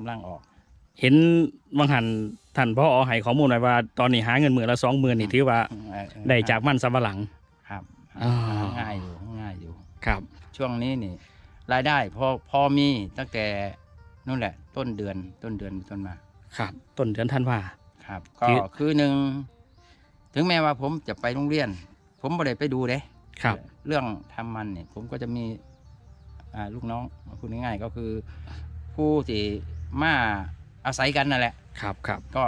กำลังออก เห็นวังหันท่านพ่อให้ข้อมูลไว้ว่า ตอนนี้หาเงินมือละสองหมื่นนี่ถือว่าเออเออได้จากมันสำปะหลังครับอ่าง่ายอยู่ง่ายอยู่ครับ ช่วงนี้นี่ รายได้พอพอมีตั้งแต่นู่นแหละ ต้นเดือนต้นเดือนเป็นต้นมา ครับ ต้นเดือนท่านว่าครับคืก็อคือหนึ่งถึงแม้ว่าผมจะไปโรงเรียน ผมไม่ได้ไปดูเด้ครับ เรื่องทำมันเนี่ย ผมก็จะมีอ่าลูกน้องพูดง่ายๆก็คือผู้ที่ มาอาศัยกันนั่นแหละ ครับครับก็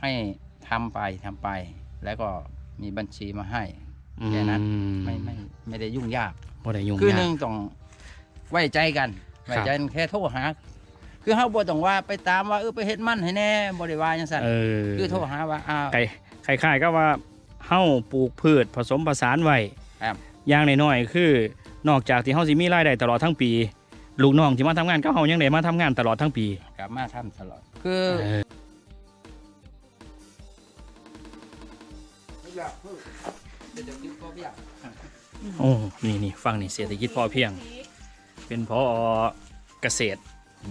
ให้ทำไปทำไป แล้วก็มีบัญชีมาให้แค่นั้นอืไม่ไม่ไม่ได้ยุ่งยากบ่ได้ยุ่งคือหยานึ่กงต้องไว้ใจกันครับไว้ใจกันแค่โทรหาคือเฮาบ่ต้องว่าไปตามว่าเออไปเฮ็ดมันให้แน่บ่ได้ว่าจังซั่นเออคือโทรหาว่าอ้าวคล้ายคล้ายๆก็ว่าเฮาปลูกพืชผสมผสานไว้ครับอย่างน้อยๆคือนอกจากที่เฮาสิมีรายได้ตลอดทั้งปี ลูกน้องที่มาทำงานก็เฮายังได้มาทำงานตลอดทั้งปี กลับมาทำตลอด คือเออโอ้นี่นี่ฟังนี่เศรษฐกิจพอเพียง เป็นพอเกษตร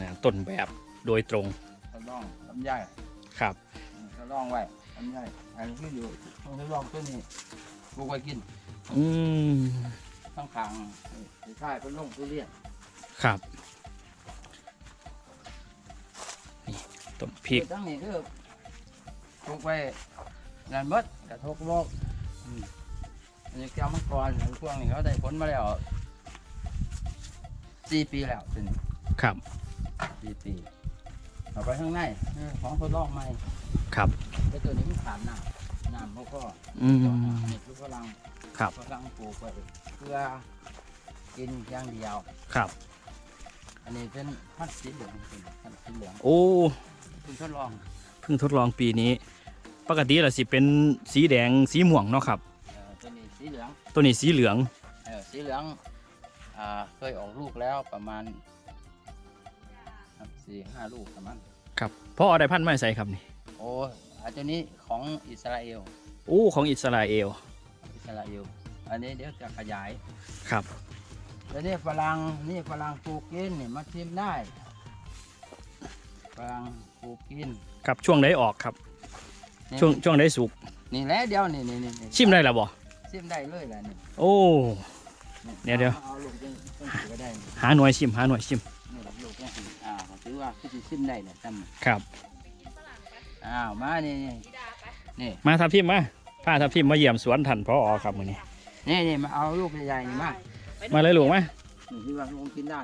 นะต้นแบบโดยตรงทดลองลำไยครับ ทดลองไว้ลำไยอันนี้คืออยู่ต้องทดลองตัวนี้ปลูกไว้กินอืมข้างขางสีท้ายเป็นลงทุเรียน ครับนี่ต้นพริกคือทั้งนี้คือปลูกไว้งานเบิดกระทบโลกอืมอันนี้แก้วมังกรพวกนี้เขาได้ผลมาแล้วสี่ปีแล้วเป็นครับสี่ปีเอาไปข้างในเออของทดลองใหม่ครับไอ้ตัวนี้มันขาดน้ำน้ำเขาก็อืมเห็ดลูกฝรั่งครับฝรั่งปลูกไว้เพื่อกินอย่างเดียวครับ อันนี้เป็นพันธุ์สีเหลืองเป็นพันธุ์สีเหลืองโอ้คุณทดลองเพิ่งทดลองปีนี้ ปกติล่ะสิเป็นสีแดงสีม่วงเนาะครับ เอ่อตัวนี้สีเหลืองตัวนี้สีเหลืองเออสีเหลืองอ่าเคยออกลูกแล้วประมาณครับสี่ห้าลูกประมาณครับพ่อได้พันธุ์ไม้ใส่ครับนี่โอ้อันตัวนี้ของอิสราเอลโอ้ของอิสราเอลอิสราเอลอันนี้เดี๋ยวจะขยายครับ แล้วนี่ฝรั่งนี่ฝรั่งปลูกกินนี่มาชิมได้ฝรั่งปลูกกินครับช่วงได้ออกครับ นี่ช่วงช่วงได้สุกนี่แหละเดียวนี่นี่นี่นี่ชิมได้แล้วบ่ชิมได้เลยแหละนี่โอ้นี่เดี๋ยวเดี๋ยวเอาลูกจังจังสิก็ได้นี่หาหน่วยชิมหาหน่วยชิมนี่ลูกจังสิอ่าถือว่าคือสิชิมได้เนี่ยจำครับ อ้าวมานี่นี่นี่มาทับทิมมาพาทับทิมมาเยี่ยมสวนท่านพอครับมื้อนี้นี่นี่มาเอาลูกใหญ่ๆนี่มา มาเลยลูกมานี่ที่ว่าลูกกินได้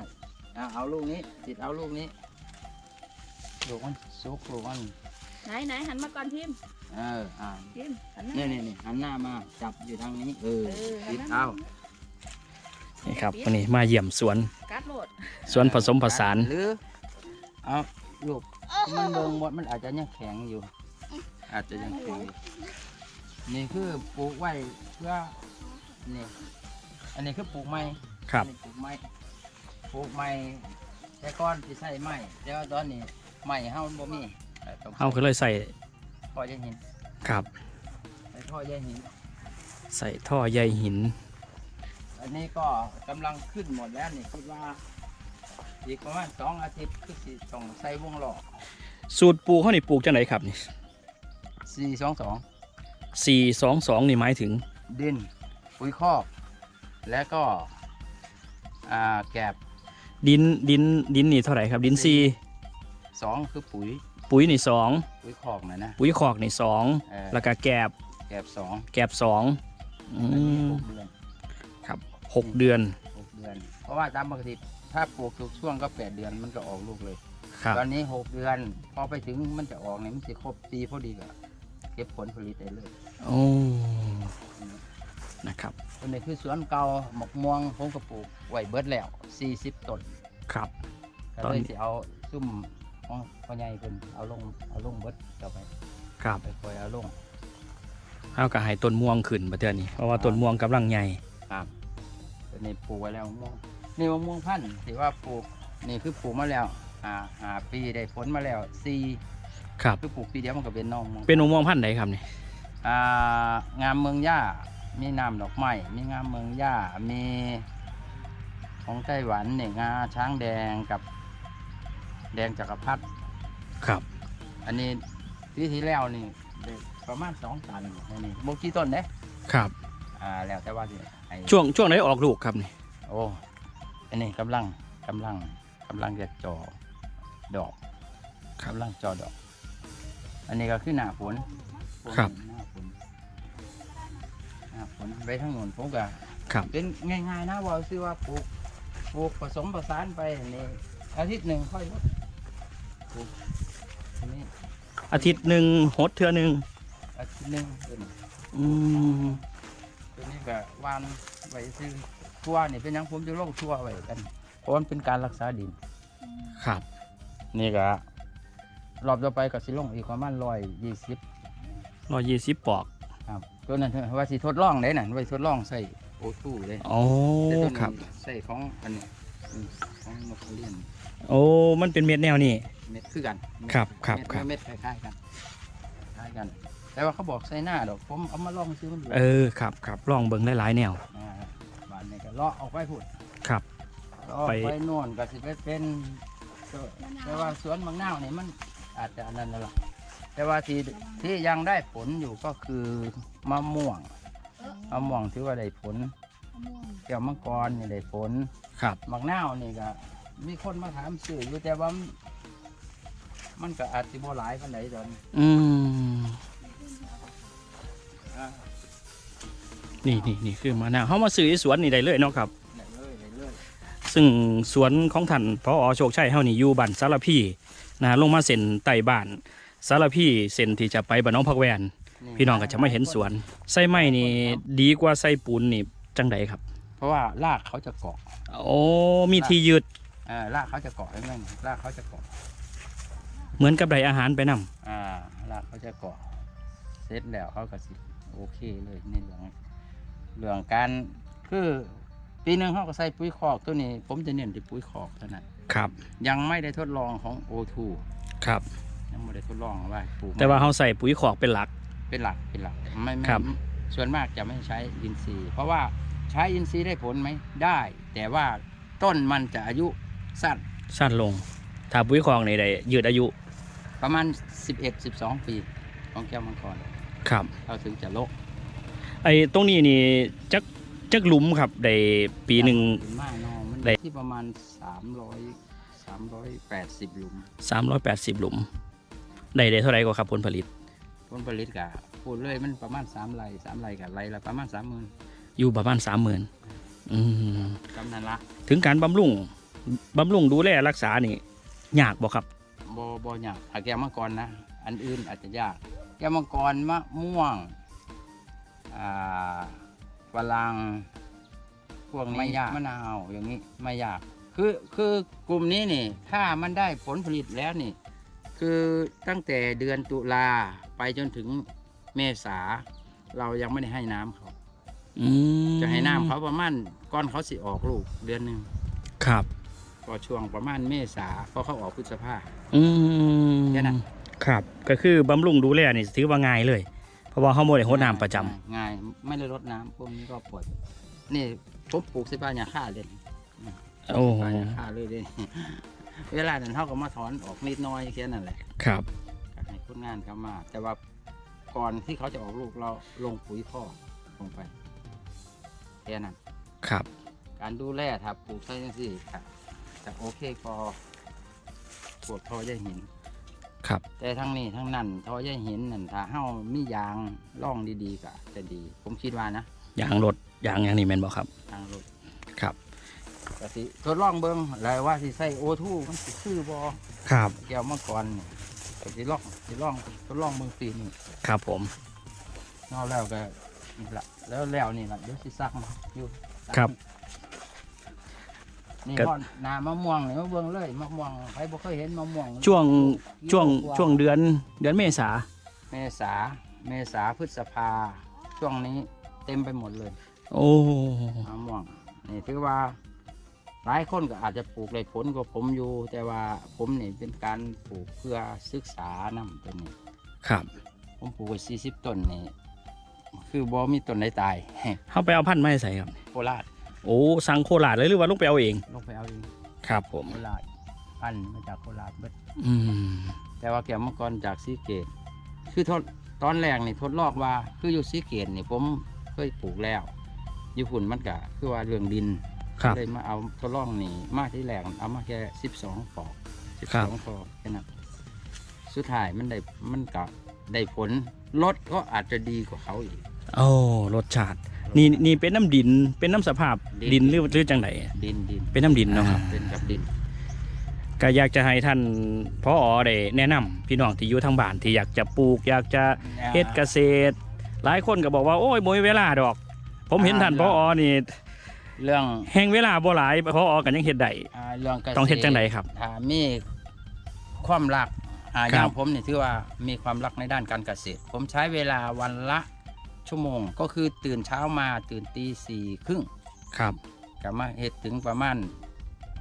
อ่าเอาลูกนี้ติดเอาลูกนี้ลูกมันสุกลูกมันไหนไหนหันมาก่อนพิมพ์เอออ่าพิมพ์หันหน้านี่นี่นี่หันหน้ามาจับอยู่ทางนี้เออเออหัตินดหน้าเอานี่ครับวันนี้มาเยี่ยมสวนกัดโหลดสวนผสมผสานหรือเอาลูกมันเบิ่งหมดมันอาจจะยังแข็งอยู่ อาจจะยังแข็งอยู่นี่คือปลูกไว้เพื่อนี่ อันนี้คือปลูกไม้ครับ อันนี้ปลูกไม้ปลูกไม้แต่ก่อนที่ใส่ไม้แต่ว่าตอนนี้ไม้เฮามันบ่มีแต่ต้องเฮาก็เลยใส่ท่อใยหินครับ ใส่ท่อใยหิน ใส่ท่อใยหิน อันนี้ก็กำลังขึ้นหมดแล้วนี่คิดว่า อีกประมาณสองอาทิตย์คือสิต้องใส่วงล้อสูตรปลูกเขานี่ปลูกจังไหนครับนี่สี่สองสองสี่สองสองนี่หมายถึงดินปุ๋ยคอก และก็อ่าแกบดินดินดินนี่เท่าไหร่ครับ ดินซีสองคือปุ๋ย ปุ๋ยนี่สองปุ๋ยคอกนะนะปุ๋ยคอกนี่สองเออแล้วก็แกบแกบสองแกบสองอือันนี้มหกเดือนครับหกเดือนหกเดือน เพราะว่าตามปกติถ้าปลูกทุกช่วงก็แปดเดือนมันก็ออกลูกเลยครับตอนนี้หกเดือน พอไปถึงมันจะออกเนี่ยมันจะครบปีพอดีก็เก็บผลผลิตได้เลยโอ้ นะครับอันนี้คือสวนเก่าหมกม่วงผมก็ปลูกไว้เบิดแล้ว 40ต้นครับ ก็ตอน เลยนี้สิเอาซุ่มของพ่อใหญ่เพิ่นเอาลงเอาลงเบิดต่อไปครับไปคอยเอาลง เอาก็ให้ต้นม่วงขึ้นประเทศนี้เพราะว่าต้นม่วงกำลังใหญ่ครับตัวนี้ปลูกไว้แล้วมะม่วงนี่มะม่วงพันธุ์ที่ว่าปลูกนี่คือปลูกมาแล้วหาหาปีได้ผลมาแล้วสี่ครับ คือปลูกปีเดียวมันก็เป็นนองม่วงเป็นมะม่วงพันธุ์ไหนครับนี่อ่างามเมืองย่า มีน้ำดอกไม้มีงามเมืองย่ามีของไต้หวันเนี่ยงาช้างแดงกับแดงจักรพรรดิครับ อันนี้ปีที่แล้วนี่ได้ประมาณสองตันอันนี้โบกี้ต้นเด้ครับ อ่าแล้วแต่ว่าที่ไอ้ช่วงช่วงไหนออกลูกครับนี่โอ้อันนี้กำลังกำลังกำลังจะจอดอกกำลังจอดอก อันนี้ก็คือหน้าฝน ครับ ห น้าฝนหน้าฝนไปทั้งหมดผมก็ครับเป็นง่าย ๆ นะว่าซื้อว่าปลูกปลูกผสมผสานไปนี่อาทิตย์หนึ่งค่อยลดปลูกอันนี้อาทิตย์หนึ่งหดเทื่อหนึ่งอาทิตย์หนึ่งตัวนี้อืมตัวนี้ก็วานไว้ซื้อทั่วนี่เป็นหยังผมจะลงทั่วไว้กันเพราะมันเป็นการรักษาดิน ครับ นี่ก็รอบต่อไปก็สิลงอีกประมาณร้อยยี่สิบ ร้อยยี่สิบปอกครับ ตัวนั้นเถอะว่าสิทดลองได้นั่นไว้ทดลองใส่โอทูเลยโอ้แต่ตัวนี้ครับ ใส่ของอันนี้อืมของนกเขาเรียนโอ้ มันเป็นเม็ดแนวนี้เม็ดคือกันครับครับเม็ดครับเม็ดคล้ายๆกันคล้ายกัน แต่ว่าเขาบอกใส่หน้าดอกผมเอามาลองซื้อมันดูเออครับครับลองเบิ่งได้หลายแนวาบานนี้ก็เลาะออกไปพูดครับ เลาะออกไปไป โน่นก็สิไปเป็นแต่ว่าสวนบางนาวนี่มันอาจจะอันนั้นแล้วล่ะ แต่ว่าที่ที่ยังได้ผลอยู่ก็คือมะม่วงมะม่วงถือว่าได้ผลแก้วมังกรนี่ได้ผลครับบางนาวนี่ก็มีคนมาถามซื้ออยู่แต่ว่า มันมันก็อาจจะบ่หลายปานใดตอนนี้อืมอ่านี่นี่นี่คือมะนาวเขามาซื้อที่สวนนี่ได้เลยเนาะครับได้เลยได้เลยซึ่งสวนของท่านพอโชคชัยเฮานี่อยู่บ้านสารพีนะลงมาเส้นใต้บ้าน สารพีเส้นที่จะไปบ้านน้องพักแวน พี่น้องก็จะไม่เห็นสวนไส้ไม้นี่ดีกว่าไส้ปูนนี่จังใดครับ เพราะว่ารากเขาจะเกาะโอ้มีที่ยืดเออรากเขาจะเกาะใช่ไหมรากเขาจะเกาะเหมือนกับไดอาหารไปนำอ่ารากเขาจะเกาะเสร็จแล้วเขาก็สิโอเคเลยในเรื่องเรื่องการคือปีหนึ่งเขาก็ใส่ปุ๋ยคอกตัวนี้ ผมจะเน้นที่ปุ๋ยคอกเท่านั้นครับ ยังไม่ได้ทดลองของ O2 ครับ ยังไม่ได้ทดลองว่าปลูกแต่ว่าเฮาใส่ปุ๋ยขอกเป็นหลัก เป็นหลักเป็นหลักไม่ไม่ครับ ส่วนมากจะไม่ใช้อินทรีย์ เพราะว่าใช้อินทรีย์ได้ผลไหมได้ แต่ว่าต้นมันจะอายุสั้นสั้นลง ถ้าปุ๋ยขอกนี่ได้ยืดอายุประมาณ 11-12 ปีของแก้วมังกรครับเราถึงจะโลกไอ้ตรงนี้นี่จักจักหลุมครับได้ปีหนึ่งมากเนอมันได้ ที่ประมาณ 300 380หลุม 380 หลุม ได้ได้เท่าไหร่ก็ครับผลผลิต ผลผลิตกะพูดเลยมันประมาณ3ไร่3ไร่กับไร่ละประมาณ30,000อยู่ประมาณ30,000อืมกำนันละถึงการบำรุงบำรุงดูแลรักษานี่ยากบ่ครับบอบอยากถ้าแก้วมังกรนะอันอื่นอาจจะยาก แก้วมังกรมะม่วงอ่าฝรั่งพวกนี้ไม่ยากมะนาวอย่างนี้ไม่ยาก คือคือกลุ่มนี้นี่ ถ้ามันได้ผลผลิตแล้วนี่ คือตั้งแต่เดือนตุลาไปจนถึงเมษา เรายังไม่ได้ให้น้ำเขา อืมจะให้น้ำเขาประมาณก้อนเขาสิออกลูกเดือนหนึ่งครับ ก็ช่วงประมาณเมษาเพราะเขาออกพฤษภา อืมแค่นั้น ครับ ก็คือบำรุงดูแลนี่ถือว่าง่ายเลย เพราะว่าเฮาบ่ได้รดน้ำประจำง่าย ไม่ได้รดน้ำพวกนี้ก็ปล่อยนี่ผมปลูกสิบาหญ้าค่าเลยโอ้โห สิบาหญ้าค่าเลยเลย เวลานั้นเขาก็มาถอนออกนิดน้อยแค่นั้นแหละครับ ก็ให้คนงานเขามา แต่ว่าก่อนที่เขาจะออกลูกเราลงปุ๋ยคอกลงไปแค่นั้น ครับ การดูแลถ้าปลูกใช่ยังสิครับจะโอเคพอปวดทอใยหิน ครับ แต่ทั้งนี้ทั้งนั้นทอใยหินนั่นถ้าเฮามียางร่องดีๆก็จะดี ผมคิดว่านะ ยางรถยางอย่างนี้แม่นบ่ครับ ทางรถครับ ก็สิทดลองเบิ่งแล้วว่าสิใส่โอทูมันสิคือบ่ครับ แก้วมังกรนี่ก็สิลองสิลองทดลองเบิ่งปีนี้ครับผมนอกแล้วก็นี่ละแล้วแล้วนี่ล่ะเดี๋ยวสิซักมาอยู่ครับ นี่ก็ พอหนามะม่วงนี่มาเบิ่งเลยมะม่วงใครบ่เคยเห็นมะม่วงช่วงกิโลช่วงกาช่วงเดือนเดือนเมษาเมษาเมษาพฤษภาช่วงนี้เต็มไปหมดเลย โอ้มะม่วงนี่ถือว่า หลายคนก็อาจจะปลูกได้ผลกว่าผมอยู่ แต่ว่าผมนี่เป็นการปลูกเพื่อศึกษานำตัวนี้ครับ ผมปลูกไว้สี่สิบต้นนี่คือบ่มีต้นใดตายเฮาไปเอาพันธุ์มาให้ใส่ครับโคราชโอ้สั่งโคราชเลยหรือว่าลงไปเอาเองลงไปเอาเองครับผมโคราชพันธุ์มาจากโคราชเบิดอืมแต่ว่าแก้วมังกรจากซีเกตคือทดตอนแรกนี่ทดลองว่าคืออยู่ซีเกตนี่ผมเคยปลูกแล้วอยู่ฝุ่นมันก็คือว่าเรื่องดิน ครับ เลยมาเอาทดลองนี่มาที่แรกเอามาแค่สิบสองปอกสิบครัสบ องปอกแค่นั้นสุดท้ายมันได้มันก็ได้ผลรสก็อาจจะดีกว่าเขาอีก โอ้รสชาติ นี่นี่เป็นน้ำดินเป็นน้ำสภาพดินดินหรือหรือจังไหนดินดินเป็นน้ำดินเนาะครับ อ่เป็นกับดิน ก็อยากจะให้ท่านพอได้แนะนำพี่น้องที่อยู่ทางบ้านที่อยากจะปลูก อยากจะเฮ็ดเกษตร หลายคนก็บอกว่าโอ้ยบ่มีเวลาดอก ผมเห็นท่านพอนี่ เรื่องแห่งเวลาบ่หลายพอกันยังเฮ็ดได้อ่าเรื่องเกษตรต้องเฮ็ดจังไดครับถ้ามีความรักอ่าครับ อย่างผมนี่ถือว่ามีความรักในด้านการเกษตร ผมใช้เวลาวันละชั่วโมง ก็คือตื่นเช้ามาตื่นตีสี่ครึ่งครับกลับมาเฮ็ดถึงประมาณ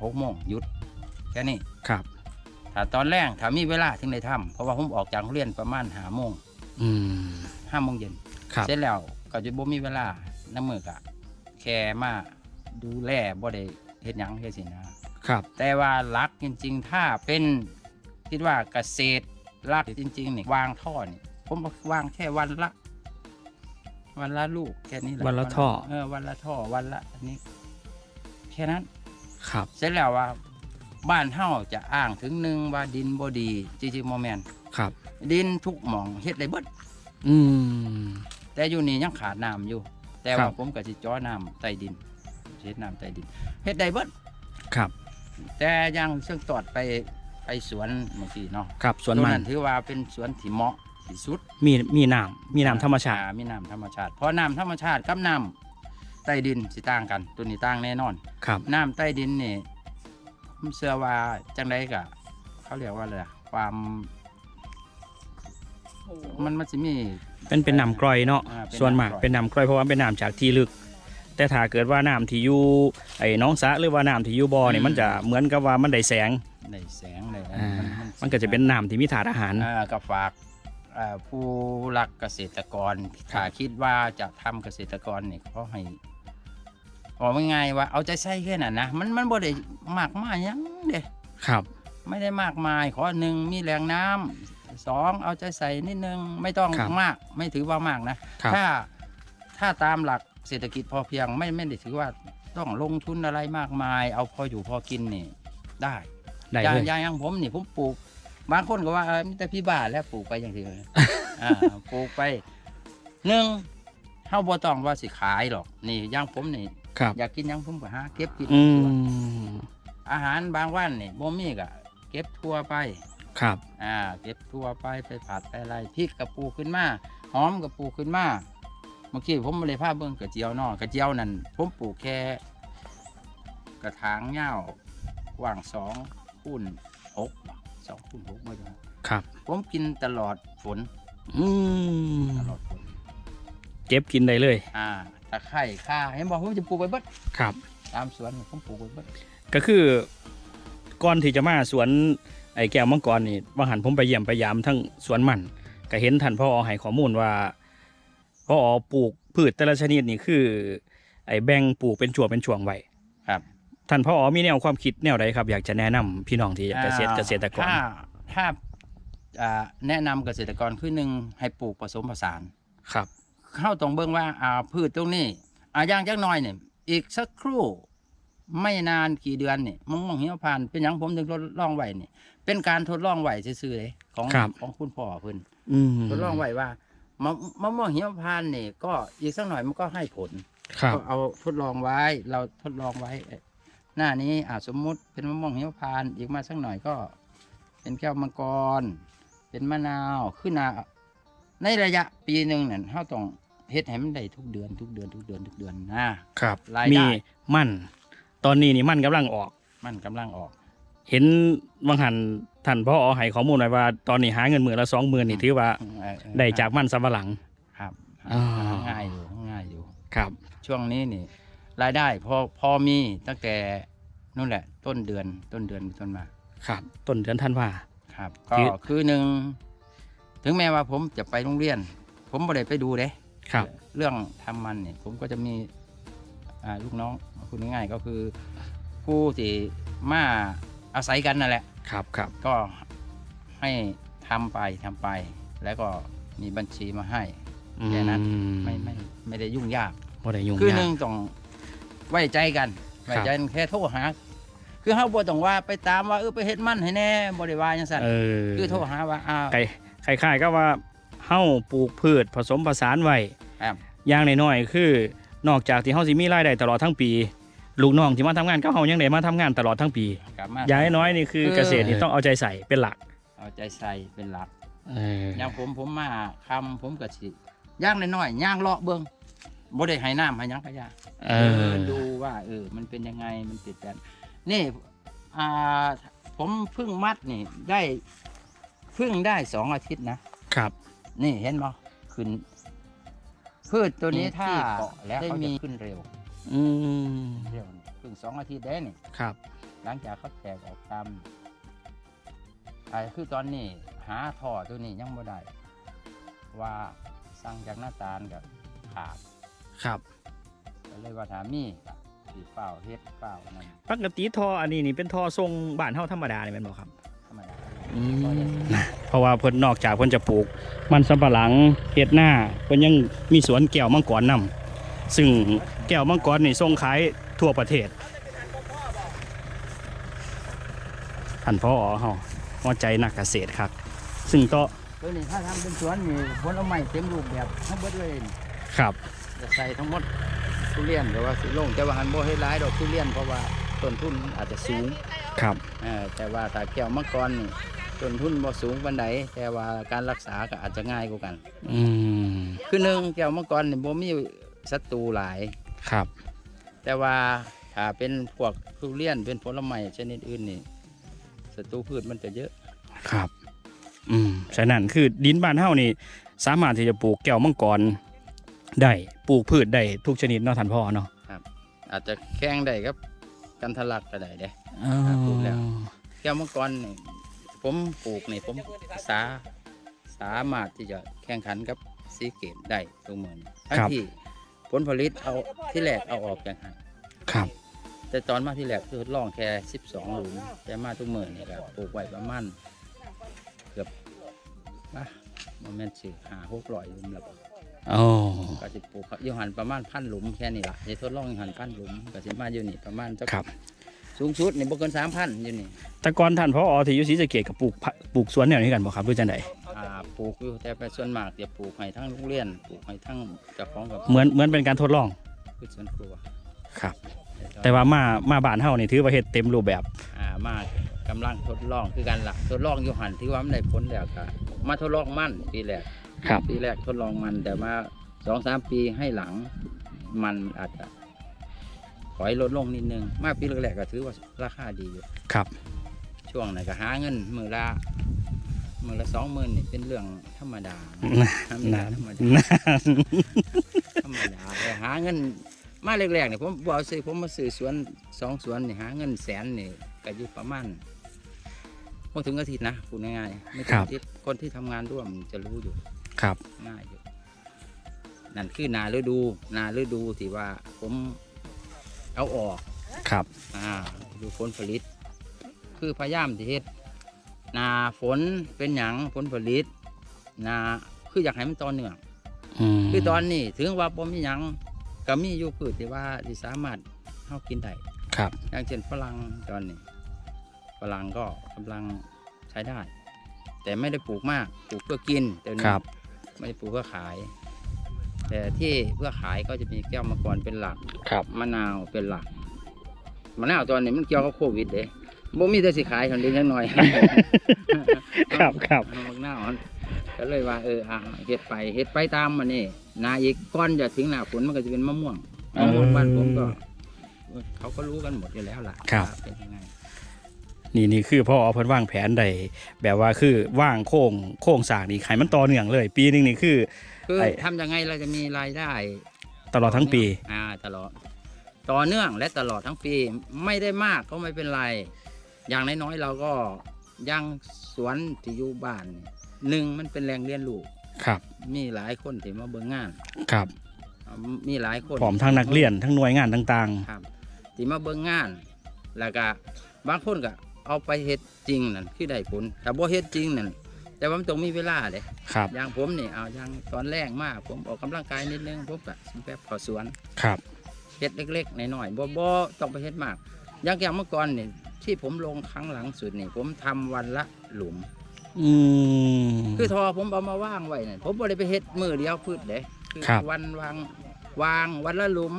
หกโมงหยุดแค่นี้ ครับ ถ้าตอนแรกถ้ามีเวลาถึงได้ทำเพราะว่าผมออกจากโรงเรียนประมาณหาโมงอืมห้าโมงเย็นครับเสร็จแล้วก็จะบ่มีเวลาน้ำมือกะแค่มา ดูแลบ่ได้เฮ็ดหยังเฮ็ดสินะครับ แต่ว่ารักจริง ๆ ถ้าเป็นคิดว่าเกษตรรักจริงๆนี่วางท่อนี่ผมวางแค่วันละ วันละลูกแค่นี้แหละวันละท่อ เออวันละท่อวันละอันนี้แค่นั้นครับ เสร็จแล้วว่า บ้านเฮาจะอ้างถึงหนึ่งว่าดินบ่ดีจริงๆโมแมนครับ ดินทุกหม่องเฮ็ดได้เบิดอืมแต่อยู่นี่ยังขาดน้ำอยู่ แต่ครัว่าบผมก็สิจ่อน้ำใต้ดิน เฮ็ดน้ำใต้ดินเฮ็ดได้เบิดครับ แต่ยังเชิงตอดไปไปสวนบางทีเนาะครับสวนตรงมันนั้นถือว่าเป็นสวนที่เหมาะที่สุด มีมีน้ำมีน้ำธรรมชาติอ่มีน้ำธรรมชาติเพราะน้ำธรรมชาติกับน้ำใต้ดินสิต่างกัน ตัวนี้ต่างแน่นอนครับน้ำใต้ดินนี่ผมเชื่อว่าจังไดกะเขาเรียกว่าอะไรล่ะความโอ้โหมันมันสิมีเป็นเป็นน้ำกร่อยเนาะอ่าเป็นส่วนมากน้ำกร่อยเป็นน้ำกร่อยเพราะว่าเป็นน้ำจากที่ลึก แต่ถ้าเกิดว่าน้ำที่อยู่ไอ้หน้องสระหรือว่าน้ำที่อยู่บ่อนี่มันจะเหมือนกับว่ามันได้แสงในแสงในอะไรอ่ามันมันก็จะเป็นน้ำที่มีถาดอาหาร อ่าก็ฝากอ่าผู้รักเกษตรกรถ้าคิดว่าจะทำเกษตรกรเนี่ยเขาให้บอกง่ายๆว่าเอาใจใส่แค่นั้นนะมันมันบ่ได้มากมายหยังเด้ ครับ ไม่ได้มากมายขอหนึ่งมีแหล่งน้ำสองเอาใจใส่นิดนึง ไม่ต้องครับมาก ไม่ถือว่ามากนะ ครับ ถ้าถ้าตามหลัก เศรษฐกิจพอเพียงไม่ไม่ได้ถือว่าต้องลงทุนอะไรมากมาย เอาพออยู่พอกินนี่ได้ได้อย่างเลยอย่างอย่างผมนี่ผมปลูกบางคนก็ว่าเออมีแต่พี่บ้านแล้วปลูกไปอย่างที่อ่าปลูกไปหนึ่งเฮาบ่ต้องว่าสิขายหรอก นี่อย่างผมนี่ครับอยากกินหยังผมก็หาเก็บกินอืทั่วมอาหารบางวันนี่บ่มีก็เก็บทั่วไป ครับ อ่า เก็บทั่วไปไปผัดไปอะไรพริกกับปลูกขึ้นมาหอมกับปลูกขึ้นมา เมื่อกี้ผมไม่ได้พาเบิ่งกระเจียวเนอกระเจียวนั่นผมปลูกแค่กระถางเงาวกว้างสองคูณหกบ่สองคูณหกไม่ใช่ครับ ผมกินตลอดฝนอืมตลอดฝนเก็บกินได้เลย อ่าตะไคร่ข่าเห็นบอกผมจะปลูกไปเบิดครับ ตามสวนผมปลูกไปเบิดก็คือก่อนที่จะมาสวนไอ้แก้วมังกรนี่ว่าหันผมไปเยี่ยมไปยามทั้งสวนมันก็เห็นท่านพ่อให้ข้อมูลว่า พ่อปลูกพืชแต่ละชนิดนี่คือ ไอ้แบ่งปลูกเป็นช่วงเป็นช่วงไว้ครับ ท่านพ่อมีแนวความคิดแนวใดครับ อยากจะแนะนำพี่น้องที่อยากเกษตรเกษตรกรถ้าถ้าอ่าแนะนำเกษตรกรคือหนึ่งให้ปลูกผสมผสานครับ เข้าต้องเบิ่งว่าอ่าพืชตรงนี้อ่าอย่างจักหน่อยเนี่ยอีกสักครู่ไม่นานกี่เดือนเนี่ยมะม่วงหิมพานต์เป็นอย่างผมถึงทดลองไว้เนี่ยเป็นการทดลองไว้ซื่อๆเลยของครับของคุณพ่อเพิ่นอืมทดลองไว้ว่า มะมะม่วงหิมพานต์เนี่ยก็อีกสักหน่อยมันก็ให้ผลครับก็เอาทดลองไว้ เราทดลองไว้ หน้านี้อ่าสมมุติเป็นมะม่วงหิมพานต์อีกมาสักหน่อยก็ เป็นแก้วมังกร เป็นมะนาวขึ้นนาในระยะปีหนึ่งนั่นเราต้องเฮ็ดให้มันได้ทุกเดือนทุกเดือนทุกเดือนทุกเดือนนะครับ รายได้ มีมั่น ตอนนี้นี่มั่นกำลังออก มันกำลังออก เห็นบางหันท่านพ่อให้ข้อมูลไว้ว่าตอนนี้หาเงินหมื่นละสองหมื่นนี่ถือว่าเออเออได้จากมันสำปะหลังครับอ่าง่ายอยู่ง่ายอยู่ครับ ช่วงนี้นี่ รายได้พอพอมีตั้งแต่นู่นแหละ ต้นเดือนต้นเดือนเป็นต้นมา ครับ ต้นเดือนท่านว่าครับคืก็อคือหนึ่งถึงแม้ว่าผมจะไปโรงเรียน ผมไม่ได้ไปดูเด้ครับ เรื่องทำมันเนี่ยผมก็จะมีอ่าลูกน้องพูดง่ายๆก็คือผู้ที่มา อาศัยกันนั่นแหละ ครับครับก็ให้ทำไปทำไป แล้วก็มีบัญชีมาให้แค่นั้นอืไม่ไม่ไม่ได้ยุ่งยากบ่ได้ยุ่งคือยาหนึ่กงต้องไว้ใจกันครับไว้ใจกันแค่โทรหาคือเฮาบ่ต้องว่าไปตามว่าเออไปเฮ็ดมันให้แน่บ่ได้ว่าจังซั่นเออคือโทรหาว่าอ้าวคล้ายๆก็ว่าเฮาปลูกพืชผสมผสานไว้ครับอย่างน้อยๆคือนอกจากที่เฮาสิมีรายได้ตลอดทั้งปี ลูกน้องที่มาทำงานก็เฮายังได้มาทำงานตลอดทั้งปี กลับมาอย่างน้อยๆนี่คือเออเกษตรนี่ต้องเอาใจใส่เป็นหลักเอาใจใส่เป็นหลัก เอออย่างผมผมมาคำผมก็สิย่างน้อยๆย่างเลาะเบิ่งบ่ได้ให้น้ำให้หยังก็ย่างเออดูว่าเออมันเป็นยังไงมันติดกัน นี่อ่าผมเพิ่งมัดนี่ได้เพิ่งได้สองอาทิตย์นะ ครับ นี่เห็นบ่ขึ้นพืชตัวนี้ถ้าได้มี ขึ้นเร็ว อืมเร็วเพิ่งสองอาทิตย์ได้นี่ ครับหลังจากเขาแตกออกตามอ่าคือตอนนี้หาท่อตัวนี้ยังบ่ได้ ว่าสั่งจากหน้าตาลกับขาดครับ ก็เลยว่าถามีก็สีเปล่าเฮ็ดเปล่านั่นปกติท่ออันนี้นี่เป็นท่อทรงบ้านเฮาธรรมดานี่แม่นบ่ครับ ธรรมดานะเพราะว่าเพิ่นนอกจากเพิ่นจะปลูก มันสำปะหลังเฮ็ดหน้าเพิ่นยังมีสวนแก้วมังกรนํ ซึ่งแก้วมังกรนี่ส่งขายทั่วประเทศท่านพ่อเฮาหัวใจนักเกษตรครับ ซึ่งต่อตัวนี้ถ้าทำเป็นสวนนี่ผลไม้เต็มรูปแบบทั้งหมดเลยนี่ครับจะใส่ทั้งหมดทุเรียนหรือว่าสิลงแต่ว่าหันบ่ให้หลายดอกทุเรียนเพราะว่าต้นทุนอาจจะสูงครับเออแต่ว่าถ้าแก้วมังกรนี่ต้นทุนบ่สูงปานใดแต่ว่าการรักษาก็อาจจะง่ายกว่ากัน อืมคือหนึ่งแก้วมังกรนี่บ่มี ศัตรูหลาย ครับ แต่ว่าถ้าเป็นพวกทุเรียนเป็นผลไม้ชนิดอื่นนี่ศัตรูพืชมันจะเยอะครับ อืมฉะนั้นคือดินบ้านเฮานี่ สามารถที่จะปลูกแก้วมังกรได้ปลูกพืชได้ทุกชนิดเนาะท่านพ่อเนาะอาจจะแข่งได้กับ กันทะลักก็ได้เด้อ๋อปลูกแล้วแก้วมังกรนี่ผมปลูกนี่ผมสาสามารถที่จะแข่งขันกับซีเกตได้ทุกเมือนี้ทั้งที่ ผลผลิตเอาที่แรกเอาออกจากหันครับ แต่ตอนมาที่แรกคือทดลองแค่12หลุมแต่มาทุกเมือนี่ครับปลูกไว้ประมาณเกือบนะโมเมนต์สิหาหกร้อยหลุมแล้วบ่โอ้ก็สิปลูกอยู่หันประมาณพันหลุมแค่นี้ล่ะจะทดลองอยู่หันพันหลุมก็สิมาอยู่นี่ประมาณจะครับสูงสุดนี่บ่เกินสามพันอยู่นี่แต่ก่อนท่านพ่อที่อยู่ศรีสะเกดกับปลูกผักปลูกสวนแนวนี้กันบ่ครับด้วยจังไดอ่าป ลูกอยู่แต่ไปส่วนมากจะปลูกให้ทั้งโรงเรียนปลูกให้ทั้งเจ้าของกับเหมือนเหมือนเป็นการทดลองพืชสวนครัวครับ แต่ว่ามามาบ้านเฮานี่ถือว่าเฮ็ดเต็มรูปแบบอ่ามากำลังทดลองคือการหลักทดลองอยู่หันที่ว่ามันได้ผลแล้วก็มาทดลองมันปีแรกครับปีแรกทดลองมันแต่มาสองสามปีให้หลังมันอาจจะถอยลดลงนิดนึงมาปีแรกๆก็ถือว่าราคาดีอยู่ครับ ช่วงไหนก็หาเงินมือละ มือละสองหมื่นนี่เป็นเรื่องธรรมดาธรรมดาธรรมดาธรรมดาแต่หาเงินมาแรกๆเนี่ยผมบอกซื้อผมมาซื้อสวนสองสวนนี่หาเงินแสนนี่ก็อยู่ประมาณพอถึงอาทิตย์นะพูดง่ายๆไม่ถึครังบอาทิตย์คนที่ทำงานร่วมจะรู้อยู่ ครับง่ายอยู่นั่นคือนาฤดู นาฤดูที่ว่าผมเอาออก ครับ อ่า ดูผลผลิต คือพยายามที่เฮ็ด นาฝนเป็นหยังผลผลิตนาคืออยากให้มันต่อเนื่องมคือตอนนี้ถึงว่าผมมีหยังก็มีอยู่พืชที่ว่าที่สามารถเฮากินได้ครับอย่างเช่นฝรั่งตอนนี้ฝรั่งก็กำลังใช้ได้ แต่ไม่ได้ปลูกมากปลูกเพื่อกินแต่นี้ครับไม่ได้ปลูกเพื่อขาย แต่ที่เพื่อขายก็จะมีแก้วมังกรเป็นหลักครับมะนาวเป็นหลักมะนาวตอนนี้มันเกี่ยวกับโควิดเด้ บ่มีแต่สิขายคนเดียวน้อย ครับครับมะนาวก็เลยว่าเอออะเฮ็ดไปเฮ็ดไปตามมันนี่นาอีกก้อนจะถึงหน้าฝนมันก็จะเป็นมะม่วงมะม่วงบ้านผมก็เออเขาก็รู้กันหมดอยู่แล้วล่ะครับ ว่าเป็นยังไง นี่นี่คือพ่อเพิ่นวางแผนได้แบบว่าคือว่างโค้งโค้งสร้างนี่ให้มันต่อเนื่องเลย ปีหนึงนี่คือ คือไอ้ ทำยังไงเราจะมีรายได้ตลอดทั้งปี อ่าตลอด ต่อเนื่องและตลอดทั้งปีไม่ได้มากก็ไม่เป็นไร อย่างน้อยๆเราก็ยังสวนที่อยู่บ้านนี่หนึ่งมันเป็นแรงเรียนรู้ครับมีหลายคนที่มาเบิ่งงานครับอ่ามีหลายคน พร้อมทั้งนักเรียนทั้งหน่วยงานต่าง ครับที่มาเบิ่งงาน แล้วก็บางคนก็เอาเอาไปเฮ็ดจริงนั่นคือได้ผลแต่บ่เฮ็ดจริงนั่นแต่ว่ามันต้องมีเวลาเด้ครับอย่างผมนี่เอาอย่างตอนแรกมากผมออกกำลังกายนิดนึงผมก็แป๊บเข้าสวนครับเฮ็ดเล็กๆน้อยๆบ่บ่ต้องไปเฮ็ดมากอย่างอย่างเมื่อก่อนนี่ ที่ผมลงครั้งหลังสุดนี่ผมทำวันละหลุม อืมคือทอผมเอามาว่างไว้นั่นผมบ่ได้ไปเฮ็ดมือเดียวพืชเด้คือครับวันวางวางวันละหลุม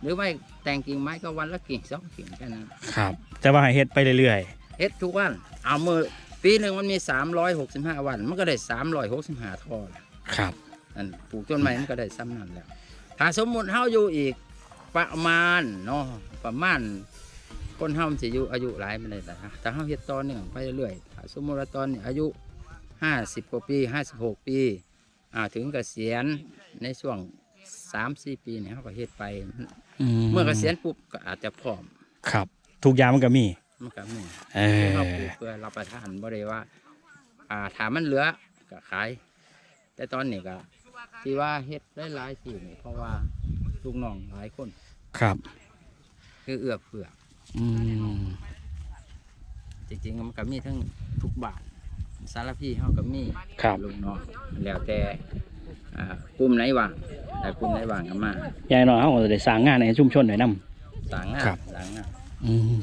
หรือไม่แต่งกิ่งไม้ก็วันละกิ่งสองกิ่งแค่นั้นครับ แต่ว่าให้เฮ็ดไปเรื่อยเฮ็ดทุกวันเอามือปีหนึ่งมันมี365วัน มันก็ได้365ท่อแล้วๆครับอันปลูกต้นไม้มันก็ได้ซ้ำนั่นแล้วถ้าสมมุติเฮาอยู่อีกประมาณเนาะประมาณ คนเฮามันสิอยู่อายุหลายมันได้แต่ถ้าเฮาเฮ็ดต่อเนื่องไปเรื่อยๆถ้าสมมุติว่าตอนนี้อายุ50กว่าปี56ปีอ่าถึงเกษียณในช่วง3-4ปีเนี่ยเฮาก็เฮ็ดไป เมื่อเกษียณปุ๊บก็อาจจะพร้อม ครับ ทุกอย่างมันก็มีมันก็มีเออเขาปลูกเพื่อรับประทานบ่ได้ว่า อ่าถามมันเหลือก็ขาย แต่ตอนนี้ก็ที่ว่าเฮ็ดได้หลายที่นี่เพราะว่าลูกน้องหลายคน ครับ คือเอื้อเฟื้อ อืมจริงๆมันก็มีทั้งทุกบ้านสารพีเฮาก็มีครับลูกน้องแล้วแต่อ่ากลุ่มไหนว่างแต่กลุ่มไหนว่างก็มายายน้อยเฮาก็จะได้สร้างงานในชุมชนหน่อยนํสร้างงานครับสร้างงาน อืม